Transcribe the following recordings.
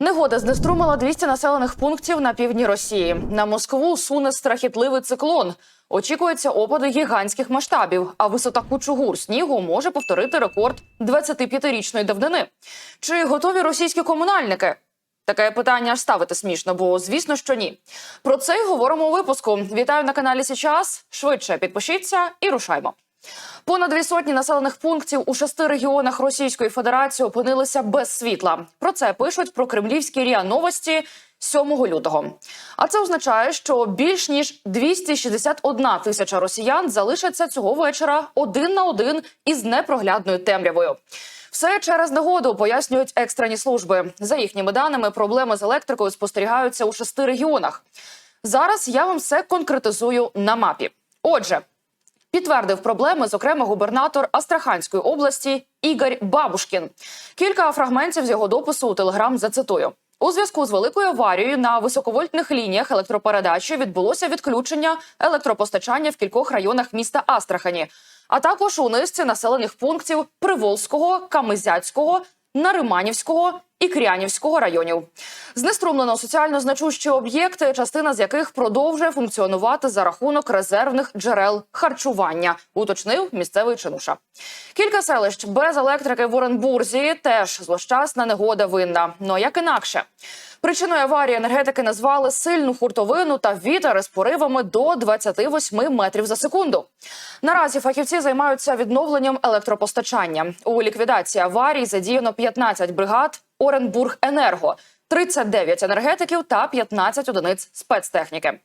Негода знеструмила 200 населених пунктів на півдні Росії. На Москву суне страхітливий циклон. Очікуються опади гігантських масштабів, а висота кучугур снігу може повторити рекорд 25-річної давнини. Чи готові російські комунальники? Таке питання аж ставити смішно, бо звісно, що ні. Про це й говоримо у випуску. Вітаю на каналі Січас. Швидше підпишіться і рушаймо. Понад дві сотні населених пунктів у шести регіонах Російської Федерації опинилися без світла. Про це пишуть про кремлівські ріа новості 7 лютого. А це означає, що більш ніж 261 тисяча росіян залишаться цього вечора один на один із непроглядною темрявою. Все через негоду пояснюють екстрені служби. За їхніми даними, проблеми з електрикою спостерігаються у шести регіонах. Зараз я вам все конкретизую на мапі. Отже, Підтвердив проблеми, зокрема, губернатор Астраханської області Ігор Бабушкін. Кілька фрагментів з його допису у телеграм зацитую. У зв'язку з великою аварією на високовольтних лініях електропередачі відбулося відключення електропостачання в кількох районах міста Астрахані, а також у низці населених пунктів Приволзького, Камизяцького, Нариманівського і Крянівського районів. Знеструмлено соціально значущі об'єкти, частина з яких продовжує функціонувати за рахунок резервних джерел харчування, уточнив місцевий чинуша. Кілька селищ без електрики в Оренбурзі теж злощасна негода винна. Ну як інакше. Причиною аварії енергетики назвали сильну хуртовину та вітер із поривами до 28 метрів за секунду. Наразі фахівці займаються відновленням електропостачання. У ліквідації аварій задіяно 15 бригад Оренбург-Енерго, 39 енергетиків та 15 одиниць спецтехніки.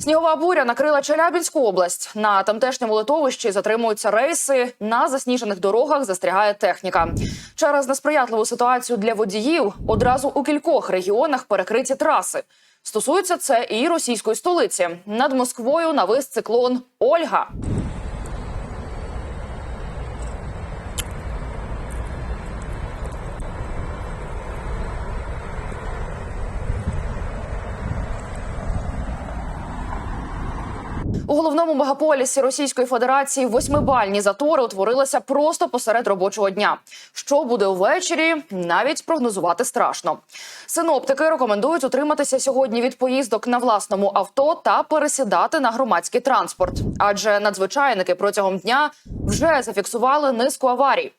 Снігова буря накрила Челябінську область. На тамтешньому литовищі затримуються рейси. На засніжених дорогах застрягає техніка. Через несприятливу ситуацію для водіїв одразу у кількох регіонах перекриті траси. Стосується це і російської столиці. Над Москвою навис циклон Ольга. У головному мегаполісі Російської Федерації восьмибальні затори утворилися просто посеред робочого дня. Що буде увечері, навіть прогнозувати страшно. Синоптики рекомендують утриматися сьогодні від поїздок на власному авто та пересідати на громадський транспорт, адже надзвичайники протягом дня вже зафіксували низку аварій.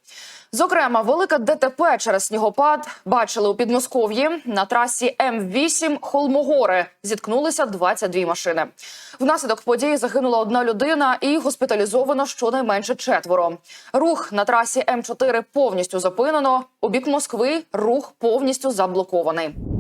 Зокрема, велика ДТП через снігопад бачили у Підмосков'ї на трасі М8 Холмогори. Зіткнулися 22 машини. Внаслідок події загинула одна людина і госпіталізовано щонайменше четверо. Рух на трасі М4 повністю зупинено. У бік Москви рух повністю заблокований.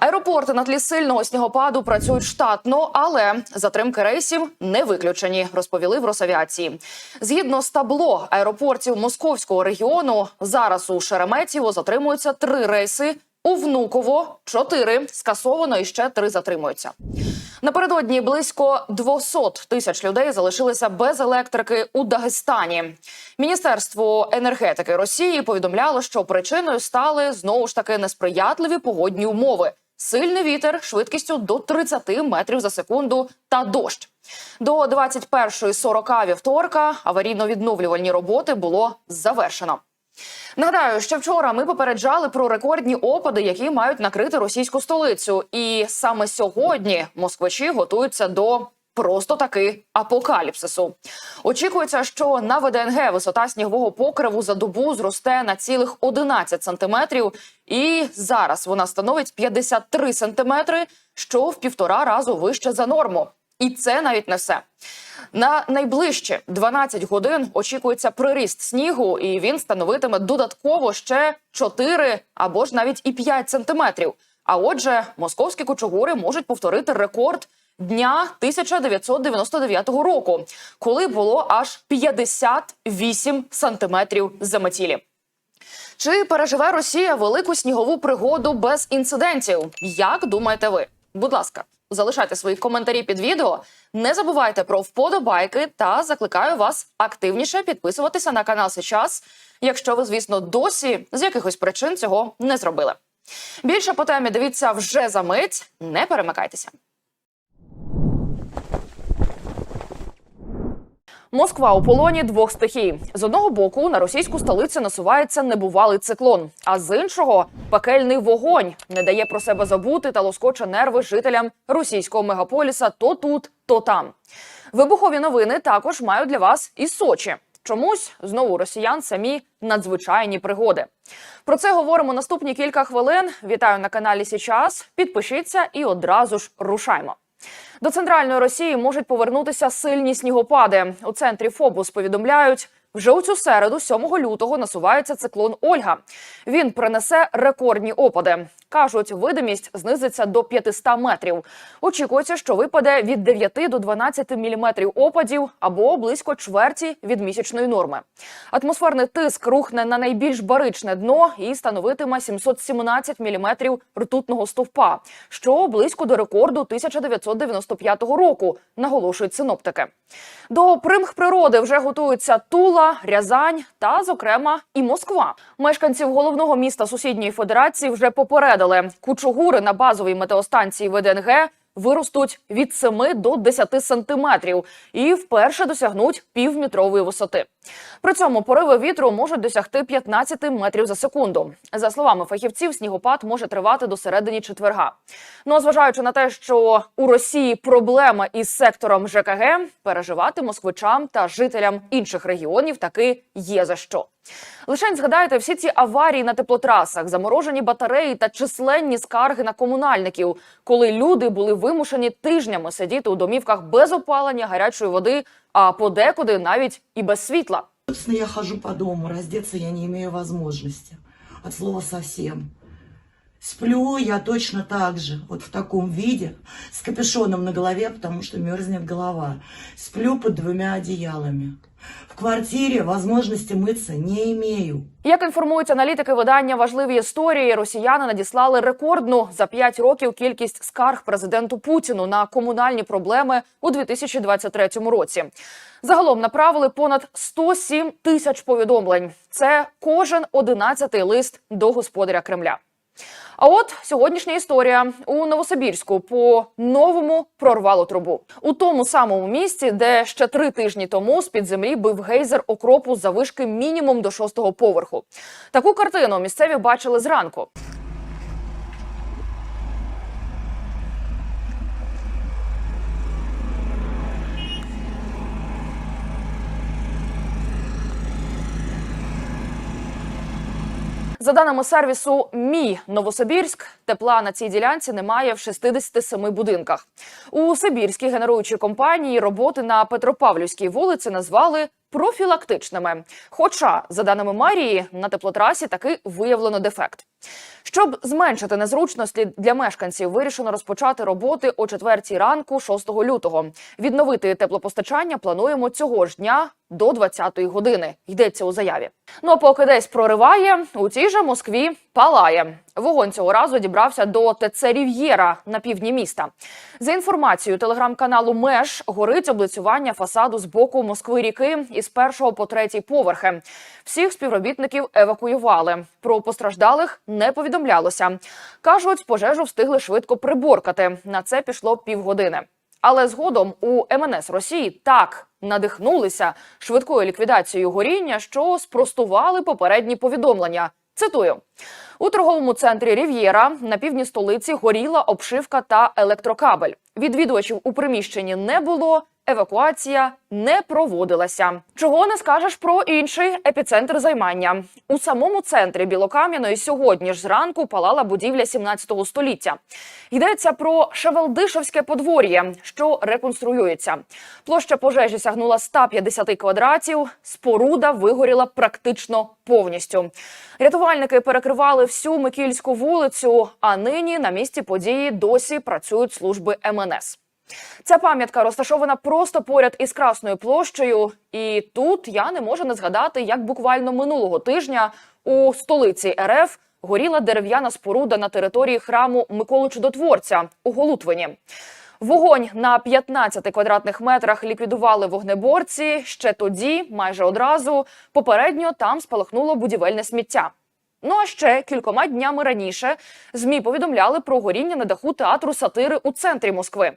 Аеропорти на тлі сильного снігопаду працюють штатно, але затримки рейсів не виключені, розповіли в Росавіації. Згідно з табло аеропортів московського регіону, зараз у Шереметьєво затримуються три рейси. У Внуково чотири скасовано і ще три затримуються. Напередодні близько 200 тисяч людей залишилися без електрики у Дагестані. Міністерство енергетики Росії повідомляло, що причиною стали знову ж таки несприятливі погодні умови. Сильний вітер швидкістю до 30 метрів за секунду та дощ. До 21.40 вівторка аварійно-відновлювальні роботи було завершено. Нагадаю, що вчора ми попереджали про рекордні опади, які мають накрити російську столицю. І саме сьогодні москвичі готуються до просто таки апокаліпсису. Очікується, що на ВДНГ висота снігового покриву за добу зросте на цілих 11 сантиметрів, і зараз вона становить 53 сантиметри, що в півтора разу вище за норму. І це навіть не все. На найближчі 12 годин очікується приріст снігу, і він становитиме додатково ще 4 або ж навіть і 5 сантиметрів. А отже, московські кучугури можуть повторити рекорд дня 1999 року, коли було аж 58 сантиметрів заметілі. Чи переживе Росія велику снігову пригоду без інцидентів? Як думаєте ви? Будь ласка, залишайте свої коментарі під відео. Не забувайте про вподобайки та закликаю вас активніше підписуватися на канал Сейчас, якщо ви, звісно, досі з якихось причин цього не зробили. Більше по темі дивіться вже за мить. Не перемикайтеся. Москва у полоні двох стихій. З одного боку на російську столицю насувається небувалий циклон, а з іншого пекельний вогонь не дає про себе забути та лоскоче нерви жителям російського мегаполіса то тут, то там. Вибухові новини також мають для вас і Сочі. Чомусь знову росіян самі надзвичайні пригоди. Про це говоримо наступні кілька хвилин. Вітаю на каналі Січас. Підпишіться і одразу ж рушаймо. До центральної Росії можуть повернутися сильні снігопади. У центрі Фобус повідомляють. Вже у цю середу, 7 лютого, насувається циклон Ольга. Він принесе рекордні опади. Кажуть, видимість знизиться до 500 метрів. Очікується, що випаде від 9 до 12 міліметрів опадів або близько чверті від місячної норми. Атмосферний тиск рухне на найбільш баричне дно і становитиме 717 міліметрів ртутного стовпа, що близько до рекорду 1995 року, наголошують синоптики. До примх природи вже готуються Тула, Рязань та, зокрема, і Москва. Мешканців головного міста сусідньої федерації вже попередили. Кучугури на базовій метеостанції ВДНГ виростуть від 7 до 10 сантиметрів і вперше досягнуть півметрової висоти. При цьому пориви вітру можуть досягти 15 метрів за секунду. За словами фахівців, снігопад може тривати до середини четверга. Ну а зважаючи на те, що у Росії проблема із сектором ЖКГ, переживати москвичам та жителям інших регіонів таки є за що. Лишень згадайте всі ці аварії на теплотрасах, заморожені батареї та численні скарги на комунальників, коли люди були вимушені тижнями сидіти у домівках без опалення гарячої води, а подекуди навіть і без світла. Собственно, я хожу по дому, раздеться я не имею возможности. От слова совсем. Сплю я точно так же, вот в таком виде, с капюшоном на голове, потому что мерзнет голова. Сплю под двумя одеялами. В квартире возможности мыться не имею. Як інформують аналітики видання важливі історії, росіяни надіслали рекордну за 5 років кількість скарг президенту Путіну на комунальні проблеми у 2023 році. Загалом направили понад 107 тисяч повідомлень. Це кожен одинадцятий лист до господаря Кремля. А от сьогоднішня історія у Новосибірську по новому прорвало трубу у тому самому місці, де ще три тижні тому з під землі бив гейзер окропу за вишки мінімум до шостого поверху. Таку картину місцеві бачили зранку. За даними сервісу Мій Новосибірськ, тепла на цій ділянці немає в 67 будинках. У Сибірській генеруючій компанії роботи на Петропавлівській вулиці назвали профілактичними. Хоча, за даними Марії, на теплотрасі таки виявлено дефект. Щоб зменшити незручності для мешканців, вирішено розпочати роботи о 4 ранку 6 лютого. Відновити теплопостачання плануємо цього ж дня до 20-ї години. Йдеться у заяві. Ну а поки десь прориває, у цій же Москві палає. Вогонь цього разу дібрався до ТЦ Рів'єра на півдні міста. За інформацією телеграм-каналу Меж горить облицювання фасаду з боку Москви ріки із першого по третій поверхи. Всіх співробітників евакуювали. Про постраждалих не повідомлялося. кажуть, пожежу встигли швидко приборкати. На це пішло півгодини. Але згодом у МНС Росії так надихнулися швидкою ліквідацією горіння, що спростували попередні повідомлення. Цитую. У торговому центрі Рів'єра на півдні столиці горіла обшивка та електрокабель. Відвідувачів у приміщенні не було. Евакуація не проводилася. Чого не скажеш про інший епіцентр займання у самому центрі Білокам'яної сьогодні ж зранку палала будівля 17 століття. Йдеться про Шевелдишевське подвор'я, що реконструюється. Площа пожежі сягнула 150 квадратів. Споруда вигоріла практично повністю. Рятувальники перекривали всю Микільську вулицю. А нині на місці події досі працюють служби МНС. Ця пам'ятка розташована просто поряд із Красною площею, і тут я не можу не згадати, як буквально минулого тижня у столиці РФ горіла дерев'яна споруда на території храму Миколи Чудотворця у Голутвині. Вогонь на 15 квадратних метрах ліквідували вогнеборці. Ще тоді, майже одразу, попередньо там спалахнуло будівельне сміття. Ну а ще кількома днями раніше змі повідомляли про горіння на даху театру сатири у центрі Москви.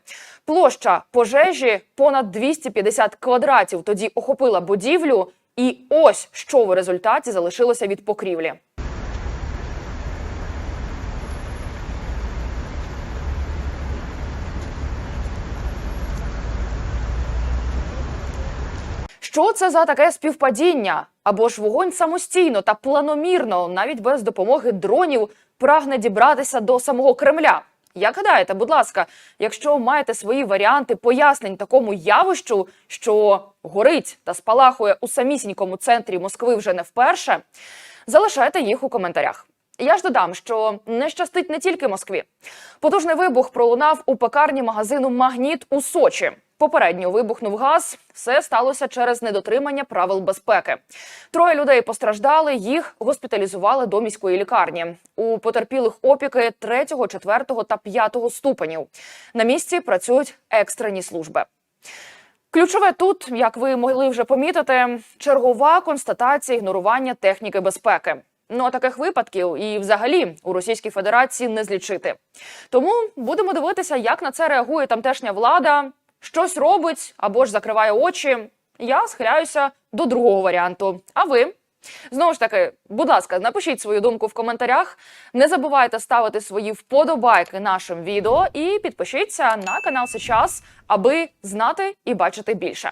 Площа пожежі понад 250 квадратів тоді охопила будівлю, і ось що в результаті залишилося від покрівлі. Що це за таке співпадіння? Або ж вогонь самостійно та планомірно, навіть без допомоги дронів, прагне дібратися до самого Кремля. Як гадаєте, будь ласка, якщо маєте свої варіанти пояснень такому явищу, що горить та спалахує у самісінькому центрі Москви вже не вперше, залишайте їх у коментарях. Я ж додам, що не щастить не тільки Москві. Потужний вибух пролунав у пекарні магазину Магніт у Сочі. Попередньо вибухнув газ. Все сталося через недотримання правил безпеки. Троє людей постраждали. Їх госпіталізували до міської лікарні. У потерпілих опіки 3, 4 та 5 ступенів. На місці працюють екстрені служби. Ключове тут, як ви могли вже помітити, чергова констатація ігнорування техніки безпеки. Ну а таких випадків і взагалі у Російській Федерації не злічити. Тому будемо дивитися, як на це реагує тамтешня влада, щось робить або ж закриває очі. Я схиляюся до другого варіанту. А ви? Знову ж таки, будь ласка, напишіть свою думку в коментарях. Не забувайте ставити свої вподобайки нашим відео і підпишіться на канал Сейчас, аби знати і бачити більше.